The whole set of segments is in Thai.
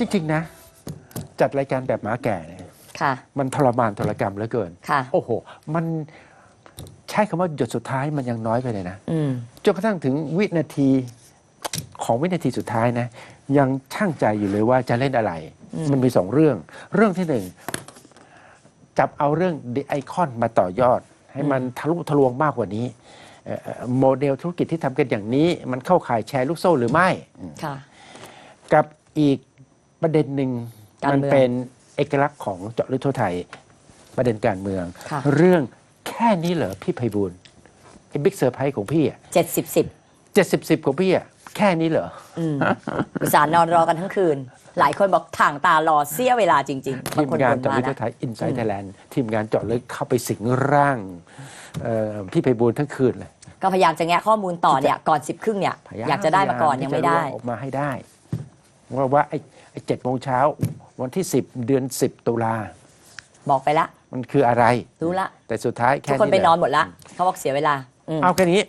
จริงๆนะ จัดรายการแบบหมาแก่เนี่ยค่ะ มันทรมานทรกรรมเหลือเกิน ค่ะ โอ้โห มันใช้คำว่าหยดสุดท้ายมันยังน้อยไปเลยนะอืม จนกระทั่งถึงวินาทีของวินาทีสุดท้ายนะ ยังช่างใจอยู่เลยว่าจะเล่นอะไร อืม มันมีสองเรื่อง เรื่องที่หนึ่งจับเอาเรื่อง The Icon มาต่อยอด ให้มันทะลุทะลวงมากกว่านี้เอ่อเอ่อโมเดลธุรกิจที่ทำกันอย่างนี้ มันเข้าข่ายแชร์ลูกโซ่หรือไม่ ค่ะ กับอีก ประเด็นหนึ่งการมัเมือง เป็นเอกลักษณ์ของเจาะลึกทั่วไทยประเด็นการเมือง ค่ะ เรื่องแค่นี้เหรอพี่ไพบูลย์ไอ้บิ๊กเซอร์ไพรส์ของพี่อะเจ็ดสิบสิบเจ็ดสิบสิบของพี่อะแค่นี้เหรออืมอุตส่าห์นอนรอกันทั้งคืน หลายคนบอกถ่างตารอเสี้ยเวลาจริง ๆ ทีบางมคนงานบ่นเจาะมาลึกนะทั่วไทยอินไซต์ไทยแลนด์ทีมงานเจาะลึกเข้าไปสิงร่างเอ่อพี่ไพบูลย์ทั้งคืนเลย ก็พยายามจะแงะข้อมูลต่อเนี่ย ก่อนสิบครึ่งเนี่ย พยายามอยากจะได้มาก่อนพยังที่ไม่จะได้รู้ออกมาให้ได้ ว่าว่าไอ้ไอ้เจ็ดโมงเช้าวันที่สิบเดือนสิบตุลาบอกไปละ มันคืออะไร รู้ละ แต่สุดท้ายทุแค่กคนนี้ไปแหละนอนหมดละเขาบอกเสียเวลาอืมเอาแค่นี้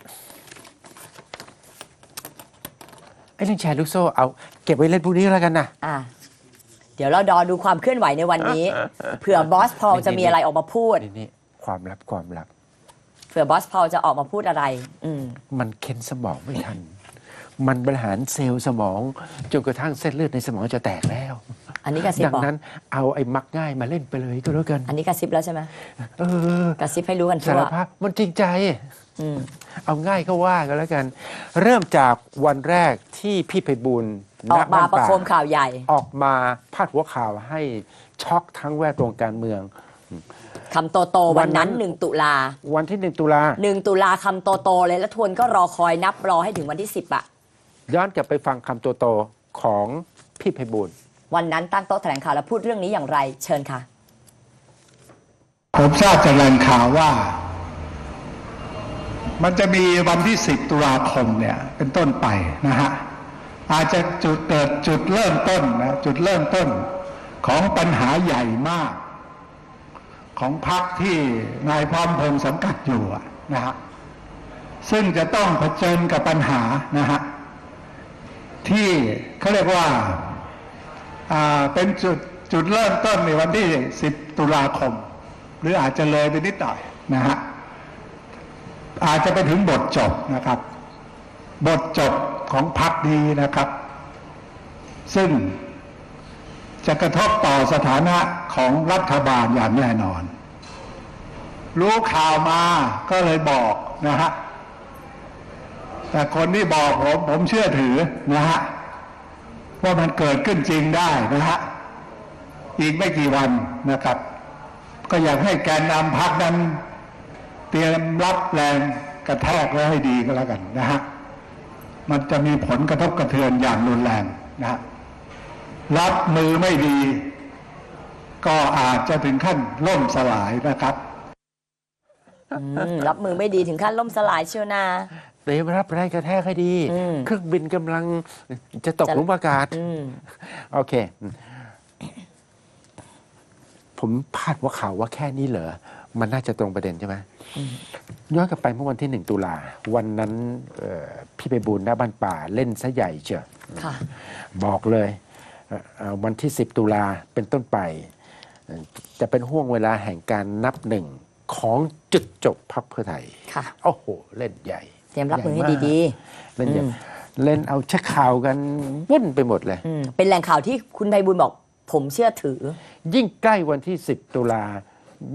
ไอ้เรื่องแชร์ลูกโซ่เอาเก็บไว้เล่นพรุ่งนี้แล้วกันนะอ่าเดี๋ยวเราดอดูความเคลื่อนไหวในวันนี้เผื่อบอสพอลจะมีอะไรออกมาพูดนี่นี่ความลับความลับเผื่อบอสพอลจะออกมาพูดอะไร อืมมันเค้นสมองไม่ทัน มันบริหารเซลล์สมองจนกระทั่งเส้นเลือดในสมองจะแตกแล้ว อันนี้กระซิบดังบอกนั้นเอาไอ้มักง่ายมาเล่นไปเลยก็แล้วกัน อันนี้กระซิบแล้วใช่ไหมเออกระซิบให้รู้กันสาทั่วรภาพมันจริงใจ อืม เอาง่ายก็ว่ากันแล้วกัน เริ่มจากวันแรกที่พี่ไพบูลย์ออกมาณบ้นประป่โคมข่าวใหญ่ ออกมาพาดหัวข่าวให้ช็อกทั้งแวดวงการเมือง คำโตโตๆวันนั้นวันนั้น หนึ่งตุลาวันที่หนึ่งตุลา หนึ่งตุลาคำโตโตๆเลยแล้วทวนก็รอคอยนับรอให้ถึงวันที่สิบอะ ย้อนกลับไปฟังคำตัวโตของพี่ไพบูลย์วันนั้นตั้งโต๊ะแถลงข่าวแล้วพูดเรื่องนี้อย่างไรเชิญค่ะ ผมทราบจากแหล่งข่าวว่า มันจะมีวันที่ 10 ตุลาคมเนี่ย เป็นต้นไปนะฮะ อาจจะจุดเกิดจุดเริ่มต้นนะจุดเริ่มต้นของปัญหาใหญ่มาก ของพรรคที่นายพร้อมพงษ์สังกัดอยู่อะนะฮะ ซึ่งจะต้องเผชิญกับปัญหานะฮะ ที่เขาเรียกว่าเป็นจุดจุดเริ่มต้นในวันที่ 10 ตุลาคม หรืออาจจะเลยไปนิดหน่อยนะฮะอาจจะไปถึงบทจบนะครับ บทจบของพรรคนี้นะครับ ซึ่งจะกระทบต่อสถานะของรัฐบาลอย่างแน่นอน รู้ข่าวมาก็เลยบอกนะฮะ แต่คนที่บอกผมผมเชื่อถือนะฮะว่ามันเกิดขึ้นจริงได้นะฮะอีกไม่กี่วันนะครับ ก็อยากให้แกนนำพักนั้น เตรียมรับแรงกระแทกไว้ให้ดีก็แล้วกันนะฮะมันจะมีผลกระทบกระเทือนอย่างรุนแรงนะฮะรับมือไม่ดี ก็อาจจะถึงขั้นล่มสลายนะครับรับมือไม่ดีถึงขั้นล่มสลายเชียวนา เตรียมรับแรงกระแทกให้ดี อืม เครื่องบินกำลังจะตกจะหลุมอากาศ อืม โอเค ผมพาดหัวข่าวว่าแค่นี้เหรอ มันน่าจะตรงประเด็นใช่ไหมย้อนกลับไปเมื่อวันที่หนึ่งตุลา วันนั้นเอ่อพี่ไปบูลย์หน้าบ้านป่าเล่นซะใหญ่เชียวค่ะ บอกเลยเอ่อเอ่อวันที่ 10 ตุลาเป็นต้นไปเอ่อจะเป็นห่วงเวลาแห่งการนับหนึ่งของจุดจบพักเพื่อไทย ค่ะ โอ้โห เล่นใหญ่ เตรียมรับมือให้ใญ่ากดีเล่นใหญ่อืมเล่นเอาชักข่าวกันวุ่นไปหมดเลยๆอืมเป็นแหล่งข่าวที่คุณไพบุญบอกผมเชื่อถือ ยิ่งใกล้วันที่ 10 ตุลา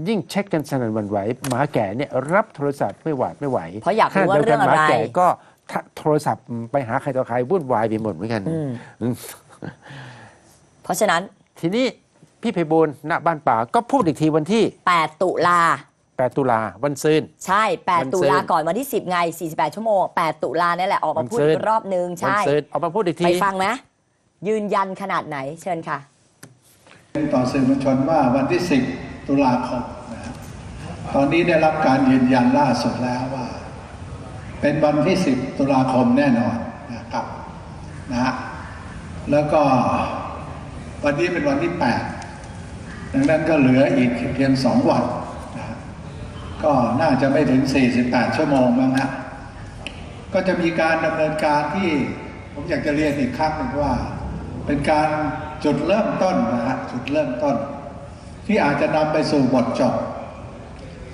ยิ่งเช็คกันสนั่นหวันไหวหมาแก่เนี่ยรับโทรศัพท์ไม่หวาดไม่ไหวเพราะอยากรู้ว่าขณะดีวกันเรื่องอะไร หมาแก่ก็ทะโทรศัพท์ไปหาใครต่อใครวุ่นวายไปหมดเหมือนกัน อืมอืมเพราะฉะนั้น ทีนี้พี่ไพบูลย์ณบ้านป่าก็พูดอีกทีวันที่ 8 ตุลา 8 ตุลาวันซืน ใช่วัน8ตุซื้อลาก่อนวันที่ 10 ไง 48 ชั่วโมง 8 ตุลาเนี่ยแหละ ออกมาพูดวันซื้ออีกรอบนึงวันใช่ซืนออกมาพูดอีกที ไปฟังไหมยืนยันขนาดไหน เชิญค่ะต่อสื่อมวลชนว่าวันที่ 10 ตุลาคมนะครับตอนนี้ได้รับการยืนยันล่าสุดแล้วว่า เป็นวันที่ 10 ตุลาคมแน่นอนนะครับนะฮะแล้วก็วันนี้เป็นวันที่ 8 ดังนั้นก็เหลืออีกเพียงสองวันนะฮะ ก็น่าจะไม่ถึง 48 ชั่วโมงมั้งฮะก็จะมีการดำเนินการที่ผมอยากจะเรียนอีกครั้งหนึ่งว่า เป็นการจุดเริ่มต้นนะฮะจุดเริ่มต้น ที่อาจจะนำไปสู่บทจบ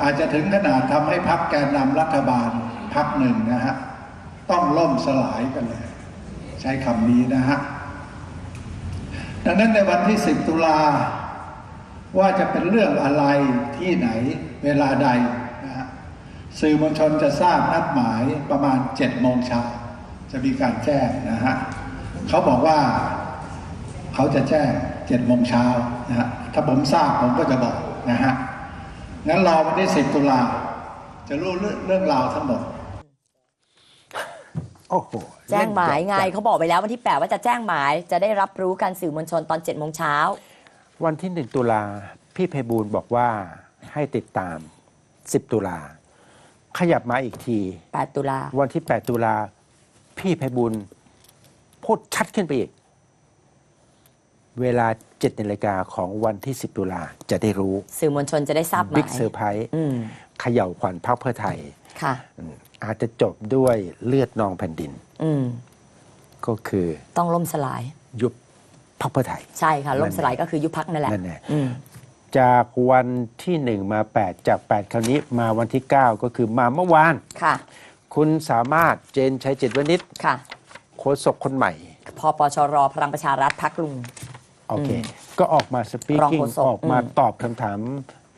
อาจจะถึงขนาดทำให้พักแกนนำรัฐบาลพักหนึ่งนะฮะต้องล่มสลายกันเลย ใช้คำนี้นะฮะดังนั้นในวันที่ 10 ตุลา ว่าจะเป็นเรื่องอะไรที่ไหนเวลาใดนะฮะสื่อมวลชนจะทราบนัดหมายประมาณ7โมงเช้าจะมีการแจ้งนะฮะเขาบอกว่าเขาจะแจ้ง7โมงเช้านะฮะถ้าผมทราบผมก็จะบอกนะฮะงั้นรอวันที่10ตุลาจะรู้เรื่องเรื่องราวทั้งหมดโอ้โหแจ้งหมายไงเล่นเขาบอกไปแล้ววันที่ 8 ว่าจะแจ้งหมายจะได้รับรู้การสื่อมวลชนตอน7โมงเช้า วันที่หนึ่งตุลาพี่ไพบูลย์บอกว่าให้ติดตาม 10 ตุลา ขยับมาอีกที 8 ตุลา วันที่ 8 ตุลา พี่ไพบูลย์พูดชัดขึ้นไปอีก เวลา7นาฬิกาของวันที่ 10 ตุลาจะได้รู้ สื่อมวลชนจะได้ทราบหมาบิ๊กยเซอร์ไพรส์อืมเขย่าขวัญพรรคเพื่อไทย ค่ะอืมอาจจะจบด้วยเลือดนองแผ่นดิน อืมก็คือต้องล่มสลาย ยุบ พรรคเพื่อไทย ใช่ค่ะล่มนั่นสลายก็คือยุบพักนั่นแหละนั่นแหละอืมจากวันที่หนึ่งมา 8 จาก 8 คราวนี้มาวันที่ 9 ก็คือมาเมื่อวานค่ะ คุณสามารถเจนชัยจิตวณิชค่ะโฆษกคนใหม่พอปชรพลังประชารัฐพักลุงโอเค ก็ออกมาสปีรองกิ้งโฆษกออกมาอืมตอบคำถาม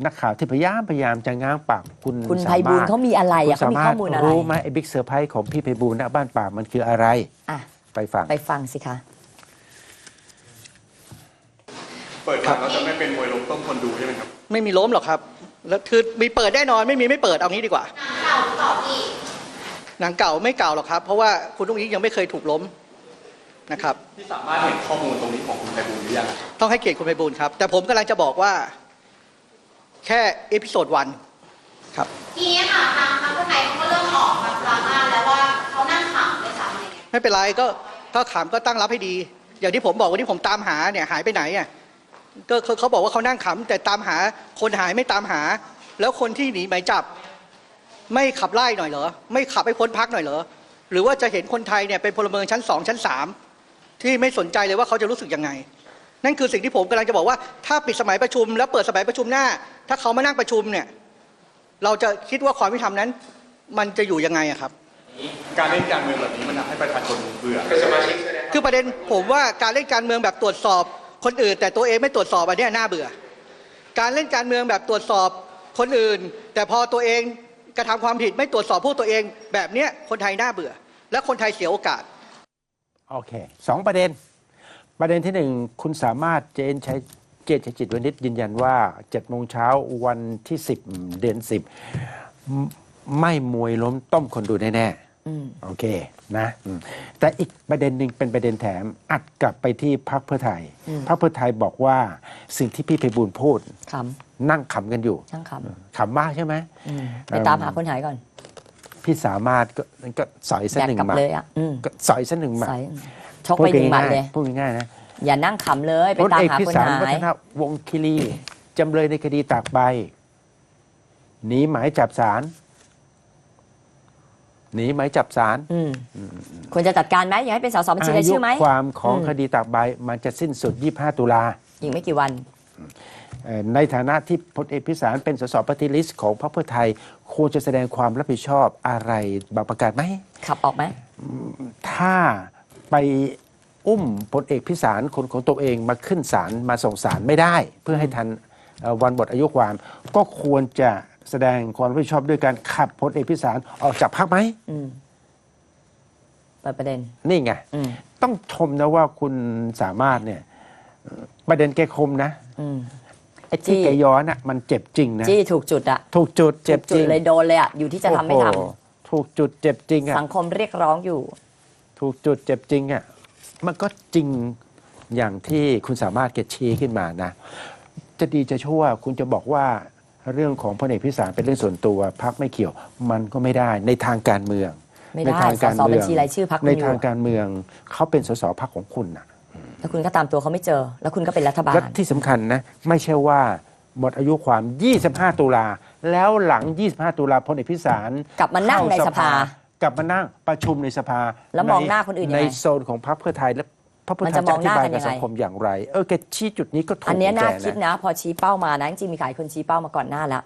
นักข่าวที่พยายามพยายามจะง้างปากคุณคุณสไพบูลย์เขามีอะไรคุณอะเขามีสข้อมูลอะไรรู้ไหมไอ้บิ๊กเซอร์ไพรส์ของพี่ไพบูลย์ณบ้านป่ามันคืออะไรอะไปฟัง ไปฟังสิคะ เปิดมาแล้วจะไม่เป็นมวยล้มต้มคนดูใช่ไหมครับ ไม่มีล้มหรอกครับ แล้วคือมีเปิดแน่นอนไม่มีไม่เปิดเอางี้ดีกว่า หนังเก่าไม่เก่าหรอกครับ เพราะว่าคุณลุงอิงยังไม่เคยถูกล้มนะครับที่สามารถเห็นข้อมูลตรงนี้ของคุณไพบูลย์หรือยังต้องให้เกียรติคุณไพบูลย์ครับ แต่ผมกำลังจะบอกว่า แค่เอพิโซดวันครับทีนี้ค่ะทางพรรคเพื่อไทยเขาก็เริ่มออกมาดราม่าแล้วว่าเขานั่งขำด้วยซ้ำอะไรเงี้ยไม่เป็นไรก็ถ้าขำก็ตั้งรับให้ดี อย่างที่ผมบอกวันที่ผมตามหาเนี่ยหายไปไหนอะ ก็เขาเขาบอกว่าเขานั่งขำแต่ตามหาคนหายไม่ตามหา แล้วคนที่หนีหมายจับ ไม่ขับไล่หน่อยเหรอ ไม่ขับให้พ้นพักหน่อยเหรอ หรือว่าจะเห็นคนไทยเนี่ยเป็นพลเมืองชั้นสองชั้นสามที่ไม่สนใจเลยว่าเขาจะรู้สึกยังไง นั่นคือสิ่งที่ผมกำลังจะบอกว่า ถ้าปิดสมัยประชุม แล้วเปิดสมัยประชุมหน้า ถ้าเขามานั่งประชุมเนี่ย เราจะคิดว่าความยุติธรรมนั้น มันจะอยู่ยังไงอะครับ การเล่นการเมืองแบบนี้มันทำให้ประชาชนเบื่อคือประเด็นผมว่าการเล่นการเมืองแบบตรวจสอบ คนอื่น แต่ตัวเองไม่ตรวจสอบอันนี้น่าเบื่อ การเล่นการเมืองแบบตรวจสอบคนอื่น แต่พอตัวเองกระทำความผิดไม่ตรวจสอบพวกตัวเอง แบบเนี้ยคนไทยน่าเบื่อ และคนไทยเสียโอกาสโอเคสองประเด็น ประเด็นที่หนึ่งคุณสามารถเจนใช้เจนชัยจิตวณิชยืนยันว่า7โมงเช้าวันที่10เดือน10ไม่ไม่มวยล้มต้มคนดูแน่ๆ โอเคนะอืมแต่อีกประเด็นหนึ่งเป็นประเด็นแถมอัดกลับไปที่พรรคเพื่อไทยอืมพรรคเพื่อไทยบอกว่าสิ่งที่พี่ไพบูลย์พูดขนั่งขำกันอยู่ำช่างขขำมากใช่ไหมำอืมไปตามหาคนหายก่อน พี่สามารถก็ก็สอยสักแยกหนึ่งกลับหมาเลยอะอืมก็สอยสักหนึ่งหมาใส่ชกไปหนึ่งหมัดเลยพูดง่ายๆนะอย่านั่งขำเลยไปพลตามเอกหาพิคนสารหาวัยฒนวงศ์คิรีจำเลยในคดีตากใบหนีหมายจับศาล หนีหมายจับศาลอืมควรจะจัดการไหมอยากให้เป็นสสบัญชีรายอายุชื่อไหม ความของอืม คดีตากใบมันจะสิ้นสุด 25 ตุลาอีกไม่กี่วัน เอ่อในฐานะที่พลเอกพิสารเป็นสสปฏิลิสต์ของพรรคเพื่อไทยควรจะแสดงความรับผิดชอบอะไรบางประการไหม ขับออกไหม ถ้าไปอุ้มพลเอกพิสารคนของตัวเองมาขึ้นศาลมาส่งศาลไม่ได้ เพื่อให้ทันเอ่อวันหมดอายุความ ก็ควรจะ แสดงความรับผิดชอบด้วยการขับพลเอกพิสารออกจากพรรคไหมอืมเปิดประเด็น นี่ไง อืม ต้องชมนะว่าคุณสามารถเนี่ยเอ่อประเด็นแกคมนะอืมไอ้ที่จี้แกย้อนน่ะมันเจ็บจริงนะจี้ถูกจุดอะถูกจุดเจ็บถูกจจุริดงเลยโดนเลยอะอยู่ที่จะทำไม่ทำโอ้โหถูกจุดเจ็บจริงอะสังคมเรียกร้องอยู่ ถูกจุดเจ็บจริงอะมันก็จริงอย่างที่คุณสามารถเกตชี้ขึ้นมานะ จะดีจะชั่วคุณจะบอกว่า เรื่องของพลเอกพิสารเป็นเรื่องส่วนตัวพักไม่เกี่ยว มันก็ไม่ได้ในทางการเมือง ไม่ในได้ทางการสสเมืบัญชีรายชื่อพรรคคุณในอยู่ทางการเมืองเขาเป็นสสพักของคุณนะแล้วคุณก็ตามตัวเขาไม่เจอ แล้วคุณก็เป็นรัฐบาล และที่สำคัญนะไม่ใช่ว่าหมดอายุความ 25 ตุลาแล้วหลัง 25 ตุลาพลเอกพิสารกลับมานั่งในสภากลับมานั่งประชุมในสภาแล้วมองหน้าคนอื่นยังไง ในโซนของพรรคเพื่อไทยแล้ว พระพุทธมันเจ้าจะมองอหธิน้าบายกันกับยังไงสังคมอย่างไร เออแกชี้จุดนี้ก็ถูกอันเนี้ยของน่าแกคิดนะ พอชี้เป้ามานะจริงๆมีขายคนชี้เป้ามาก่อนหน้าแล้ว